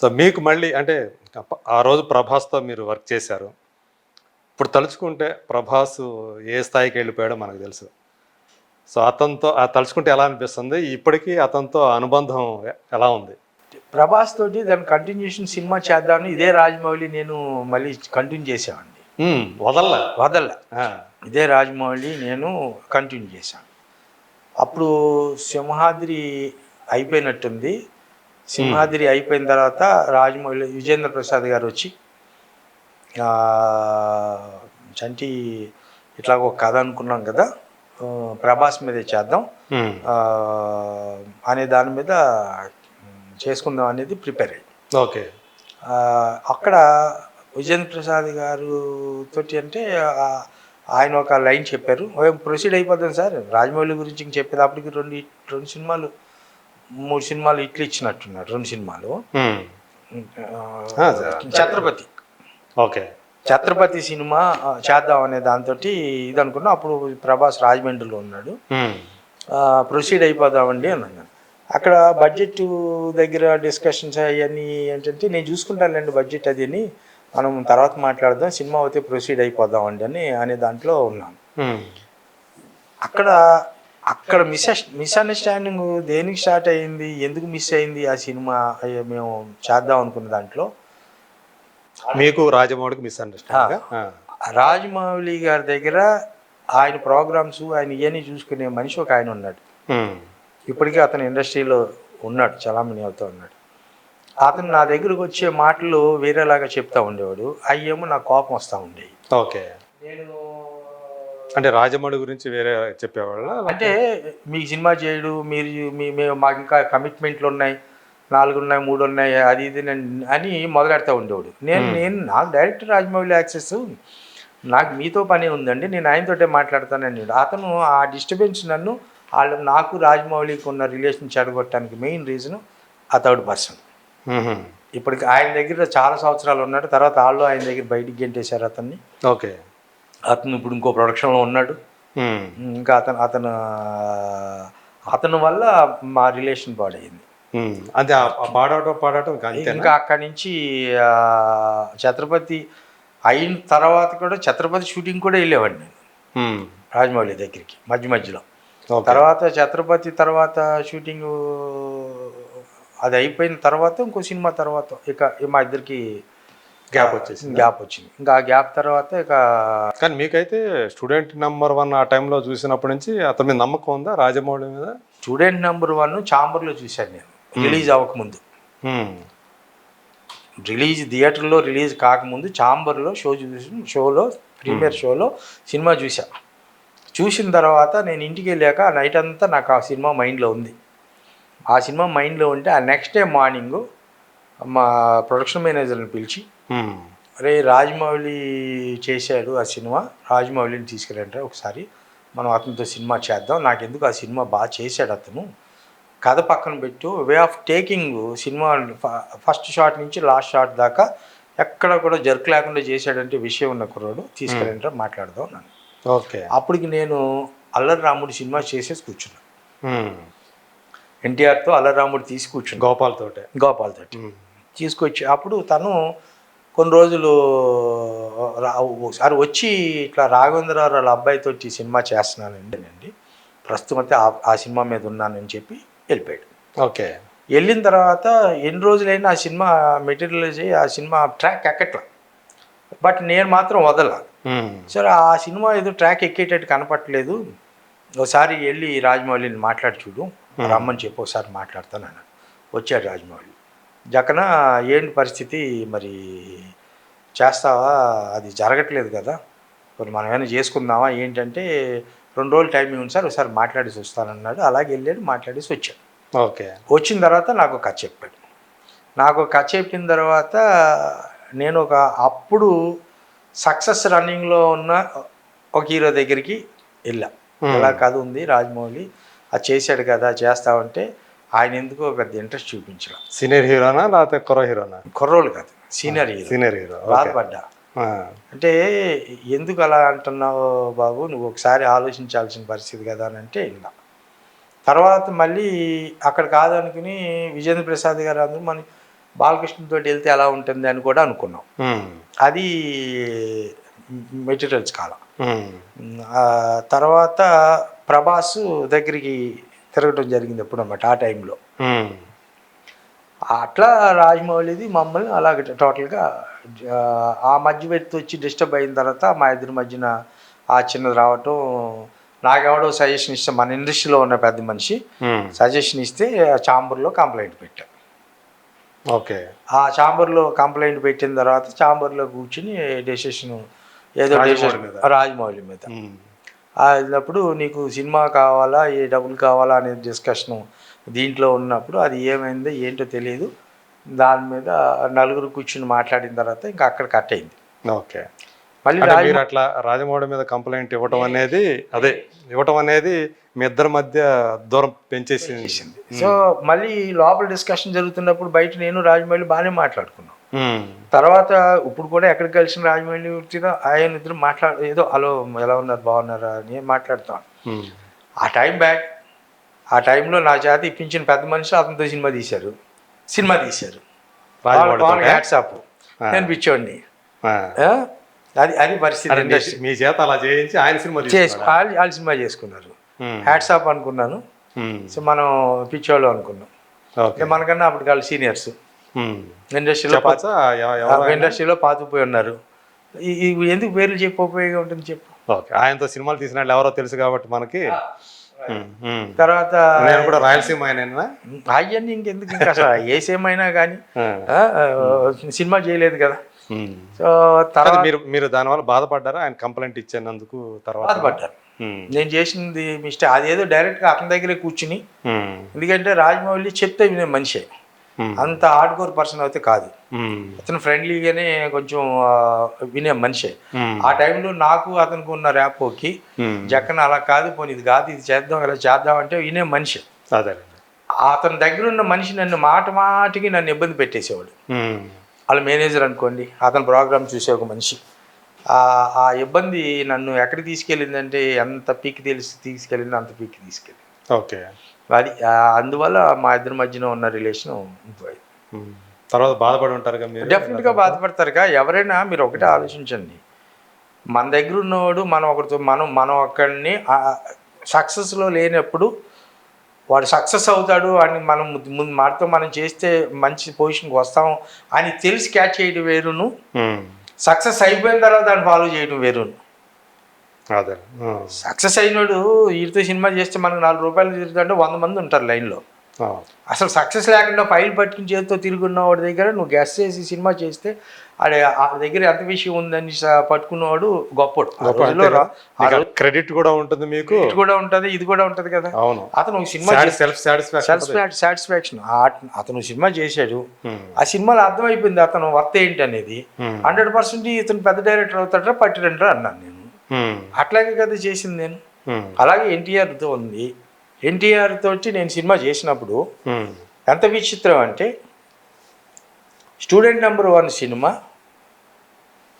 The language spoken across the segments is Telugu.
సో మీకు మళ్ళీ అంటే ఆ రోజు ప్రభాస్తో మీరు వర్క్ చేశారు. ఇప్పుడు తలుచుకుంటే ప్రభాస్ ఏ స్థాయికి వెళ్ళిపోయాడో మనకు తెలుసు. సో అతనితో ఆ తలుచుకుంటే ఎలా అనిపిస్తుంది? ఇప్పటికీ అతనితో అనుబంధం ఎలా ఉంది? ప్రభాస్ తోటి దాని కంటిన్యూషన్ సినిమా చేద్దామని ఇదే రాజమౌళి నేను మళ్ళీ కంటిన్యూ చేసామండి వదల్లా? వదల్ల. ఇదే రాజమౌళి నేను కంటిన్యూ చేశాను. అప్పుడు సింహాద్రి అయిపోయినట్టుంది. సింహాద్రి అయిపోయిన తర్వాత రాజమౌళి విజేంద్ర ప్రసాద్ గారు వచ్చి చంటి ఇట్లా ఒక కథ అనుకున్నాం కదా ప్రభాస్ మీదే చేద్దాం అనే దాని మీద చేసుకుందాం అనేది ప్రిపేర్ అయ్యి. ఓకే. అక్కడ విజేంద్ర ప్రసాద్ గారు తోటి అంటే ఆయన ఒక లైన్ చెప్పారు. ప్రొసీడ్ అయిపోతాం సార్? రాజమౌళి గురించి ఇంక చెప్పేటప్పటికి రెండు రెండు సినిమాలు మూడు సినిమాలు ఇట్లు ఇచ్చినట్టున్నారు. రెండు సినిమాలు. ఛత్రపతి. ఓకే. ఛత్రపతి సినిమా చేద్దాం అనే దాంతో ఇది అనుకున్నా. అప్పుడు ప్రభాస్ రాజమండ్రిలో ఉన్నాడు. ప్రొసీడ్ అయిపోదామండి అని అన్నాను. అక్కడ బడ్జెట్ దగ్గర డిస్కషన్స్ అవన్నీ ఏంటంటే నేను చూసుకుంటానులేండి బడ్జెట్ అది అని మనం తర్వాత మాట్లాడదాం. సినిమా అయితే ప్రొసీడ్ అయిపోదామండి అని అనే దాంట్లో ఉన్నాను. అక్కడ అక్కడ మిస్ మిస్అండర్స్టాండింగ్ దేనికి స్టార్ట్ అయ్యింది? ఎందుకు మిస్ అయింది ఆ సినిమా? మేము చేద్దాం అనుకున్న దాంట్లో. మీకు రాజమౌళికి మిస్అండర్స్టాండింగ్ రాజమౌళి గారి దగ్గర ఆయన ప్రోగ్రామ్స్ ఆయన ఇవన్నీ చూసుకునే మనిషి ఒక ఆయన ఉన్నాడు. ఇప్పటికీ అతను ఇండస్ట్రీలో ఉన్నాడు చలామణి అవుతూ ఉన్నాడు. అతను నా దగ్గరకు వచ్చే మాటలు వేరేలాగా చెప్తా ఉండేవాడు. అయ్యేమో నాకు కోపం వస్తూ ఉండేవి ఓకే. నేను అంటే రాజమౌళి గురించి వేరే చెప్పేవాళ్ళ? అంటే మీకు సినిమా చేయడు మీరు మీ మేము మాకు ఇంకా కమిట్మెంట్లు ఉన్నాయి నాలుగు ఉన్నాయి మూడు ఉన్నాయి అది ఇది అని- మొదలెడతా ఉండేవాడు. నేను నేను నాకు డైరెక్ట్ రాజమౌళి యాక్సెస్ నాకు మీతో పని ఉందండి నేను ఆయనతోటే మాట్లాడతానని. అతను ఆ డిస్టర్బెన్స్ నన్ను వాళ్ళు నాకు రాజమౌళికి ఉన్న రిలేషన్ చెడగొట్టడానికి మెయిన్ రీజన్ ఆ థర్డ్ పర్సన్ ఇప్పటికి ఆయన దగ్గర చాలా సంవత్సరాలు ఉన్నాడు తర్వాత వాళ్ళు ఆయన దగ్గర బయటికి గెంటేశారు అతన్ని. ఓకే. అతను ఇప్పుడు ఇంకో ప్రొడక్షన్లో ఉన్నాడు. ఇంకా అతను అతను అతను వల్ల మా రిలేషన్ పాడైంది. ఆ పాడటం పాడటం ఇంకా అక్కడి నుంచి ఛత్రపతి అయిన తర్వాత కూడా ఛత్రపతి షూటింగ్ కూడా వెళ్ళేవాడిని నేను. రాజమౌళి దగ్గరికి మధ్య మధ్యలో. తర్వాత ఛత్రపతి తర్వాత షూటింగ్ అది అయిపోయిన తర్వాత ఇంకో సినిమా తర్వాత ఇక మా ఇద్దరికి గ్యాప్ వచ్చేసింది. గ్యాప్ వచ్చింది. ఇంకా ఆ గ్యాప్ తర్వాత ఇక కానీ మీకైతే స్టూడెంట్ నెంబర్ వన్ ఆ టైంలో చూసినప్పటి నుంచి అతని మీద నమ్మకం ఉందా? రాజమౌళి మీద? స్టూడెంట్ నెంబర్ వన్ చాంబర్లో చూశాను నేను. రిలీజ్ అవ్వకముందు. రిలీజ్ థియేటర్లో రిలీజ్ కాకముందు చాంబర్లో షో చూసి షోలో ప్రీమియర్ షోలో సినిమా చూసా చూసిన తర్వాత నేను ఇంటికి వెళ్ళాక ఆ నైట్ అంతా నాకు ఆ సినిమా మైండ్లో ఉంది. ఆ సినిమా మైండ్లో ఉంటే ఆ నెక్స్ట్ డే మార్నింగ్ మా ప్రొడక్షన్ మేనేజర్ని పిలిచి అరే రాజమౌళి చేశాడు ఆ సినిమా. రాజమౌళిని తీసుకెళ్ళంటారు ఒకసారి. మనం అతనితో సినిమా చేద్దాం. నాకు ఎందుకు ఆ సినిమా బాగా చేశాడు అతను. కథ పక్కన పెట్టు. Way of taking cinema first shot నుంచి లాస్ట్ షాట్ దాకా ఎక్కడ కూడా జర్క్ లేకుండా చేశాడంటే విషయం ఉన్న కుర్రాడు. తీసుకెళ్ళంటారు మాట్లాడదాం నన్ను ఓకే. అప్పటికి నేను అల్లరి రాముడు సినిమా చేసేసి కూర్చున్నాను ఉమ్, ఎన్టీఆర్తో అల్లరి రాముడు తీసి కూర్చున్నాను గోపాల్ తోటే గోపాల్ తోటి ఉమ్, తీసుకొచ్చి అప్పుడు తను కొన్ని రోజులు ఒకసారి వచ్చి ఇట్లా రాఘవేంద్రరావు వాళ్ళ అబ్బాయితో ఈ సినిమా చేస్తున్నానండి అండి. ప్రస్తుతం అయితే ఆ- సినిమా మీద ఉన్నానని చెప్పి వెళ్ళిపోయాడు. ఓకే. వెళ్ళిన తర్వాత ఎన్ని రోజులైనా ఆ సినిమా మెటీరియలైజ్ అయ్యి ఆ సినిమా ట్రాక్ ఎక్కట్లా. బట్ నేను మాత్రం వదల సరే ఆ సినిమా ఏదో ట్రాక్ ఎక్కేటట్టు కనపట్లేదు ఒకసారి వెళ్ళి రాజమౌళిని మాట్లాడి చూడు. రమ్మని చెప్పి ఒకసారి మాట్లాడతాను అన్నాడు. వచ్చాడు రాజమౌళి. జకన ఏంటి పరిస్థితి? మరి చేస్తావా? అది జరగట్లేదు కదా. మరి మనం ఏమైనా చేసుకుందామా? ఏంటంటే రెండు రోజులు టైం ఇవ్వండి సార్ ఒకసారి మాట్లాడేసి వస్తానన్నాడు. అలాగే వెళ్ళాడు మాట్లాడేసి వచ్చాడు. ఓకే. వచ్చిన తర్వాత నాకు ఒక కథ చెప్పాడు. నాకు ఒక కథ చెప్పిన తర్వాత నేను ఒక అప్పుడు సక్సెస్ రన్నింగ్లో ఉన్న ఒక హీరో దగ్గరికి వెళ్ళా. ఇలా కథ ఉంది? రాజమౌళి అది చేశాడు కదా చేస్తామంటే ఆయన ఎందుకో పెద్ద ఇంట్రెస్ట్ చూపించడం. సీనియర్ హీరోనా లేకపోతే కుర్ర హీరోనా కుర్రోళ్ళు కాదు సీనియర్ హీరో సీనియర్ హీరో బాధపడ్డా అంటే ఎందుకు అలా అంటున్నావు బాబు? నువ్వు ఒకసారి ఆలోచించాల్సిన పరిస్థితి కదా అని అంటే ఇలా తర్వాత మళ్ళీ అక్కడ కాదనుకుని విజేంద్ర ప్రసాద్ గారు అందరూ మన బాలకృష్ణతో వెళ్తే ఎలా ఉంటుంది అని కూడా అనుకున్నాం. అది మెటీరియల్స్ కాలం. తర్వాత ప్రభాస్ దగ్గరికి తిరగడం జరిగింది ఎప్పుడు అన్నమాట ఆ టైంలో. అట్లా రాజమౌళిది మమ్మల్ని అలాగే టోటల్గా ఆ, మధ్య వ్యక్తి వచ్చి డిస్టర్బ్ అయిన తర్వాత మా ఇద్దరి మధ్యన ఆ చిన్నది రావటం నాకెవడో సజెషన్ ఇస్తే మన ఇండస్ట్రీలో ఉన్న పెద్ద మనిషి సజెషన్ ఇస్తే ఆ ఛాంబర్లో కంప్లైంట్ పెట్టా. ఓకే. ఆ ఛాంబర్లో కంప్లైంట్ పెట్టిన తర్వాత ఛాంబర్లో కూర్చుని డెసిషన్ ఏదో డెసిషన్. రాజమౌళి మీద. ఉమ్, అయినప్పుడు నీకు సినిమా కావాలా ఏ డబ్బులు కావాలా అనే డిస్కషను దీంట్లో ఉన్నప్పుడు అది ఏమైందో ఏంటో తెలియదు దాని మీద నలుగురు కూర్చుని మాట్లాడిన తర్వాత ఇంకా అక్కడ కట్ అయింది. ఓకే. మళ్ళీ మీరు అట్లా రాజమౌళి మీద కంప్లైంట్ ఇవ్వటం అనేది అదే ఇవ్వటం అనేది మీ ఇద్దరి మధ్య దూరం పెంచేసింది. సో మళ్ళీ లోపల డిస్కషన్ జరుగుతున్నప్పుడు బయట నేను రాజమౌళి బాగానే మాట్లాడుకున్నాం. తర్వాత ఇప్పుడు కూడా ఎక్కడికి కలిసిన రాజమౌళి వచ్చినా ఆయన ఇద్దరు మాట్లాడు ఏదో హలో ఎలా ఉన్నారు? బాగున్నారా? అని మాట్లాడతాం ఆ టైం బ్యాక్ ఆ టైంలో నా చేత ఇప్పించిన పెద్ద మనిషి అతనితో సినిమా తీశారు. సినిమా తీశారు? హ్యాట్సాప్ నేను పిచ్చోడిని. ఆ? అది అది పరిస్థితి మీ- చేత అలా చేయించి ఆయన సినిమా? వాళ్ళు వాళ్ళు సినిమా చేసుకున్నారు. హ్యాట్సాప్ అనుకున్నాను. సో మనం పిచ్చోళ్ళు అనుకున్నాం. మనకన్నా అప్పుడు వాళ్ళు సీనియర్స్. ఇండస్ట్రీలో ఎవరు ఇండస్ట్రీలో పాతుకుపోయి ఉన్నారు. ఎందుకు పేర్లు చెప్పి ఉపయోగం ఉంటుంది చెప్పు. ఓకే. ఆయనతో సినిమాలు తీసిన వాళ్ళు ఎవరో తెలుసు కాబట్టి మనకి. ఉమ్, ఉమ్. తర్వాత నేను కూడా రాయలసీమ అవన్నీ ఇంకెందుకు? ఇంకా అసలు ఏ సేమ్ అయినా కానీ సినిమా చేయలేదు కదా. సో తర్వాత మీరు మీరు దానివల్ల బాధపడ్డారా? ఆయన కంప్లైంట్ ఇచ్చినందుకు తర్వాత? బాధపడ్డారు నేను చేసింది మిస్టేక్ అదేదో డైరెక్ట్గా అతని దగ్గరే కూర్చుని. ఎందుకంటే రాజమౌళి చెప్తే మనిషే. అంత హార్డ్ కోర్ పర్సన్ అయితే కాదు. ఉమ్, అతను ఫ్రెండ్లీగానే కొంచెం వినే మనిషే. ఉమ్, ఆ టైంలో నాకు అతనికి ఉన్న ర్యాపోకి. జక్కన అలా కాదు పోనీ ఇది కాదు ఇది చేద్దాం ఇలా చేద్దాం అంటే వినే మనిషి. అదే. అతని దగ్గర ఉన్న మనిషి నన్ను మాట మాటికి నన్ను ఇబ్బంది పెట్టేసేవాడు. వాళ్ళ మేనేజర్ అనుకోండి అతని ప్రోగ్రామ్ చూసే ఒక మనిషి. ఆ- ఆ ఇబ్బంది నన్ను ఎక్కడికి తీసుకెళ్ళిందంటే ఎంత పీకి తెలిసి తీసుకెళ్ళిందో అంత పీకి తీసుకెళ్ళింది. ఓకే అది అందువల్ల మా ఇద్దరి మధ్యన ఉన్న రిలేషన్. తర్వాత బాధపడి ఉంటారుగా మీరు? డెఫినెట్గా బాధపడతారుగా ఎవరైనా మీరు ఒకటే ఆలోచించండి. మన దగ్గర ఉన్నవాడు మనం ఒకరితో మనం మనం ఒకరిని సక్సెస్లో లేనప్పుడు వాడు సక్సెస్ అవుతాడు అని మనం ముందు మాటతో మనం చేస్తే మంచి పొజిషన్కి వస్తాం అని తెలిసి క్యాచ్ చేయడం వేరును. సక్సెస్ అయిపోయిన తర్వాత దాన్ని ఫాలో చేయడం వేరును. అదే సక్సెస్ అయినాడు వీటితో సినిమా చేస్తే మనకు నాలుగు రూపాయలు తిరుగుతుంటే వంద మంది ఉంటారు లైన్లో. అసలు సక్సెస్ లేకుండా ఫైల్ పట్టుకుని చేతితో తిరుగున్న వాడి దగ్గర నువ్వు గెస్ట్ చేసి సినిమా చేస్తే ఆడ ఆ దగ్గర ఎంత విషయం ఉందని పట్టుకున్నవాడు గొప్పడు. క్రెడిట్ కూడా ఉంటుంది మీకు. ఇది కూడా ఉంటది ఇది కూడా ఉంటది కదా. అవును. అతను ఒక సినిమా సెల్ఫ్ సాటిస్ఫాక్షన్ సాటిస్ఫాక్షన్ అతను సినిమా చేశాడు. ఆ సినిమాలో అర్థమైపోయింది అతను వర్త్ ఏంటి అనేది హండ్రెడ్ పర్సెంట్ ఇతను పెద్ద డైరెక్టర్ అవుతాడరా పట్టిరండ్రా అన్నాను నేను. అట్లాగే కదా చేసింది నేను. ఉమ్, అలాగే ఎన్టీఆర్తో ఉంది. ఎన్టీఆర్ తోటి నేను సినిమా చేసినప్పుడు ఉమ్, ఎంత విచిత్రం అంటే స్టూడెంట్ నెంబర్ వన్ సినిమా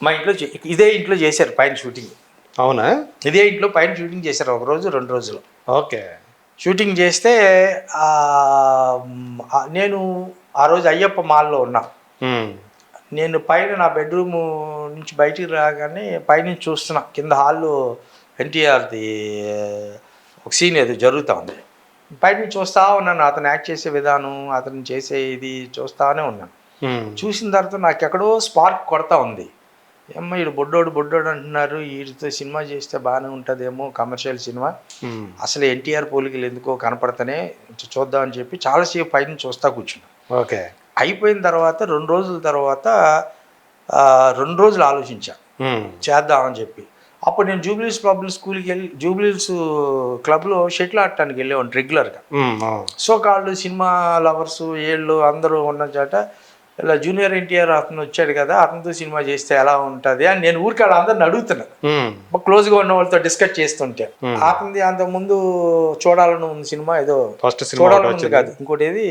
మా ఇంట్లో ఇదే ఇంట్లో చేశారు పైన షూటింగ్. అవునా? ఇదే ఇంట్లో పైన షూటింగ్ చేశారు ఒక రోజు రెండు రోజులు. ఓకే. షూటింగ్ చేస్తే నేను ఆ రోజు అయ్యప్ప మాల్లో ఉన్నా. నేను పైన నా బెడ్రూమ్ నుంచి బయటికి రాగానే పైనుంచి చూస్తున్నా. కింద హాల్లో ఎన్టీఆర్ది ఒక సీన్ ఏదో జరుగుతూ ఉంది. పైనుంచి చూస్తా ఉన్నాను. అతను యాక్ట్ చేసే విధానం అతను చేసే ఇది చూస్తానే ఉన్నాను. చూసిన తర్వాత నాకు ఎక్కడో స్పార్క్ కొడతా ఉంది. ఏమ్మా వీడు బొడ్డోడు బొడ్డోడు అంటున్నారు. వీడితో సినిమా చేస్తే బాగానే ఉంటుందేమో కమర్షియల్ సినిమా. అసలు ఎన్టీఆర్ పోలికలు ఎందుకో కనపడతానే చూద్దామని చెప్పి చాలాసేపు పైన చూస్తా కూర్చున్నా. ఓకే. అయిపోయిన తర్వాత రెండు రోజుల తర్వాత రెండు రోజులు ఆలోచించా. చేద్దామని చెప్పి. అప్పుడు నేను జూబ్లీస్ పబ్లిక్ స్కూల్కి వెళ్ళి జూబ్లీస్ క్లబ్లో షటిల్ ఆడటానికి వెళ్ళేవాడిని రెగ్యులర్గా. సో కాళ్ళు సినిమా లవర్స్ ఏళ్ళు అందరూ ఉన్న చాట ఇలా జూనియర్ ఎన్టీఆర్ అతను వచ్చాడు కదా అతనితో సినిమా చేస్తే ఎలా ఉంటుంది అని నేను ఊరికి వాళ్ళందరిని అడుగుతున్నాను ఉమ్, క్లోజ్గా ఉన్న వాళ్ళతో డిస్కస్ చేస్తుంటే. అతనిది అంత ముందు చూడాలని ఉంది సినిమా ఏదో ఫస్ట్ చూడాలని కాదు. ఇంకోటి ఏది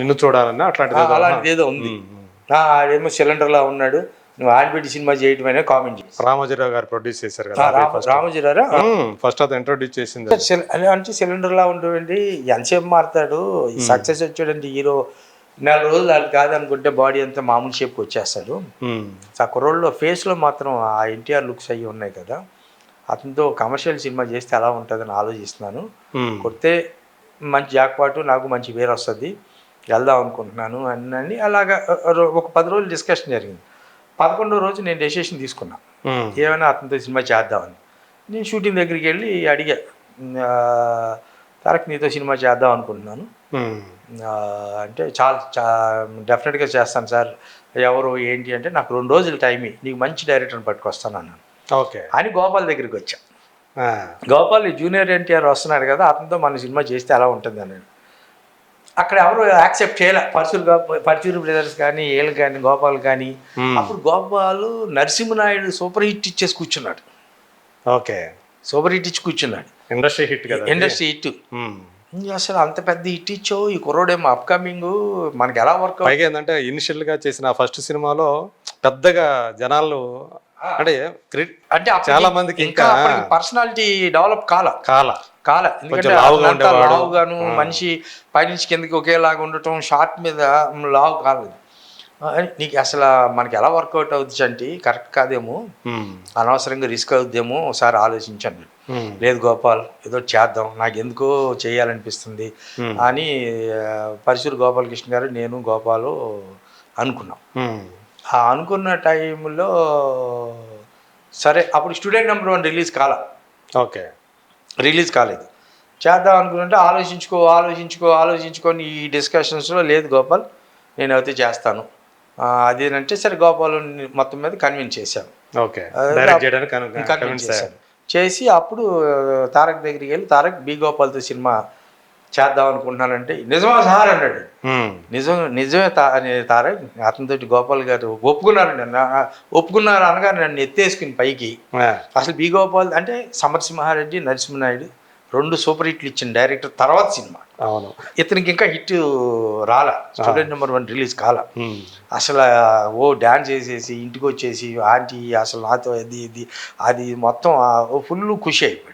నిన్ను చూడాలన్నా అట్లాంటిది. అలాంటిది ఏదో ఉంది. ఆడేమో సిలిండర్లా ఉన్నాడు. నువ్వు ఆడబెట్టి సినిమా చేయటమైనా కామెంట్ చేసి రామోజీరావు గారు ప్రొడ్యూస్ చేశారు కదా ఫస్ట్ అది ఇంట్రొడ్యూస్ చేసింది. అంటే సిలిండర్లా ఉండేవండి. ఎంతసేపు మారుతాడు? సక్సెస్ వచ్చాడంటే హీరో నెల రోజులు అది కాదనుకుంటే బాడీ అంతా మామూలు షేప్కి వచ్చేస్తాడు. ఆ కుర్రోళ్ళలో ఫేస్లో మాత్రం ఆ ఎన్టీఆర్ లుక్స్ అయ్యి ఉన్నాయి కదా. అతనితో కమర్షియల్ సినిమా చేస్తే ఎలా ఉంటుందని ఆలోచిస్తున్నాను. కొడితే మంచి జాక్పాటు నాకు మంచి వేరు వస్తుంది. వెళ్దాం అనుకుంటున్నాను అని అలాగా ఒక పది రోజులు డిస్కషన్ జరిగింది. పదకొండో రోజు నేను డెసిషన్ తీసుకున్నా. ఏమైనా అతనితో సినిమా చేద్దామని. నేను షూటింగ్ దగ్గరికి వెళ్ళి అడిగా తారక్ నీతో సినిమా చేద్దాం అనుకుంటున్నాను. అంటే చాలా చా డెఫినెట్గా చేస్తాను సార్. ఎవరు ఏంటి అంటే నాకు రెండు రోజులు టైం. నీకు మంచి డైరెక్టర్ని పట్టుకొస్తాను అన్నాను. ఓకే. అని గోపాల్ దగ్గరికి వచ్చా. గోపాల్ జూనియర్ ఎన్టీఆర్ వస్తున్నాడు కదా అతనితో మన సినిమా చేస్తే ఎలా ఉంటుంది అని అక్కడ ఎవరు యాక్సెప్ట్ చేయలే. పరశులు గోప- పరశురు బ్రదర్స్ కానీ ఏళ్ళు కానీ గోపాల్ కానీ. అప్పుడు గోపాల్ నరసింహనాయుడు సూపర్ హిట్ ఇచ్చేసి కూర్చున్నాడు. ఓకే. సూపర్ హిట్ ఇచ్చి కూర్చున్నాడు. ఇండస్ట్రీ హిట్ కదా. Industry hit. అసలు అంత పెద్ద హిట్ ఇచ్చావు ఈ కుర్రోడేమో అప్కమింగ్ మనకి ఎలా వర్క్ పైగా ఏంటంటే ఇనిషియల్గా చేసిన ఫస్ట్ సినిమాలో పెద్దగా జనాలు అంటే అంటే చాలా మందికి ఇంకా పర్సనాలిటీ డెవలప్ కాల. కాల. కాల. ఎందుకంటే. లావుగాను మనిషి పైనుంచి కిందకి ఒకేలాగా ఉండటం షార్ట్ మీద లావు కాలేదు. నీకు అసలు మనకి ఎలా వర్కౌట్ అవుతుంది అంటే కరెక్ట్ కాదేమో. అనవసరంగా రిస్క్ అవుద్దేమో ఒకసారి ఆలోచించండి. ఉమ్, లేదు గోపాల్ ఏదో చేద్దాం నాకు ఎందుకో చేయాలనిపిస్తుంది అని పరశురు గోపాలకృష్ణ గారు నేను గోపాలు అనుకున్నాం. ఆ అనుకున్న టైంలో సరే అప్పుడు స్టూడెంట్ నెంబర్ వన్ రిలీజ్ కాల. ఓకే. రిలీజ్ కాలేదు. చేద్దాం అనుకుంటే ఆలోచించుకో ఆలోచించుకో ఆలోచించుకొని ఈ డిస్కషన్స్లో లేదు గోపాల్ నేను అయితే చేస్తాను. అదేనంటే సరే గోపాల్ మొత్తం మీద కన్విన్స్ చేశాను ఓకే. కన్విన్స్ చేశాను చేసి అప్పుడు తారక్ దగ్గరికి వెళ్ళి తారక్ బి గోపాల్తో సినిమా చేద్దాం అనుకుంటున్నానంటే నిజమా సార్? అన్నాడు. నిజం నిజమే తారక్ అతనితోటి గోపాల్ గారు ఒప్పుకున్నారండి ఒప్పుకున్నారు అనగా నన్ను ఎత్తేసుకుని పైకి. అసలు బి గోపాల్ అంటే సమరసింహారెడ్డి నరసింహనాయుడు రెండు సూపర్ హిట్లు ఇచ్చిన డైరెక్టర్ తర్వాత సినిమా. అవును. ఇతనికి ఇంకా హిట్ రాలా. స్టూడెంట్ నెంబర్ వన్ రిలీజ్ కాల. అసలు ఓ డ్యాన్స్ చేసేసి ఇంటికి వచ్చేసి ఆంటీ అసలు నాతో అది ఇది అది మొత్తం ఫుల్ ఖుషి అయిపోయాడు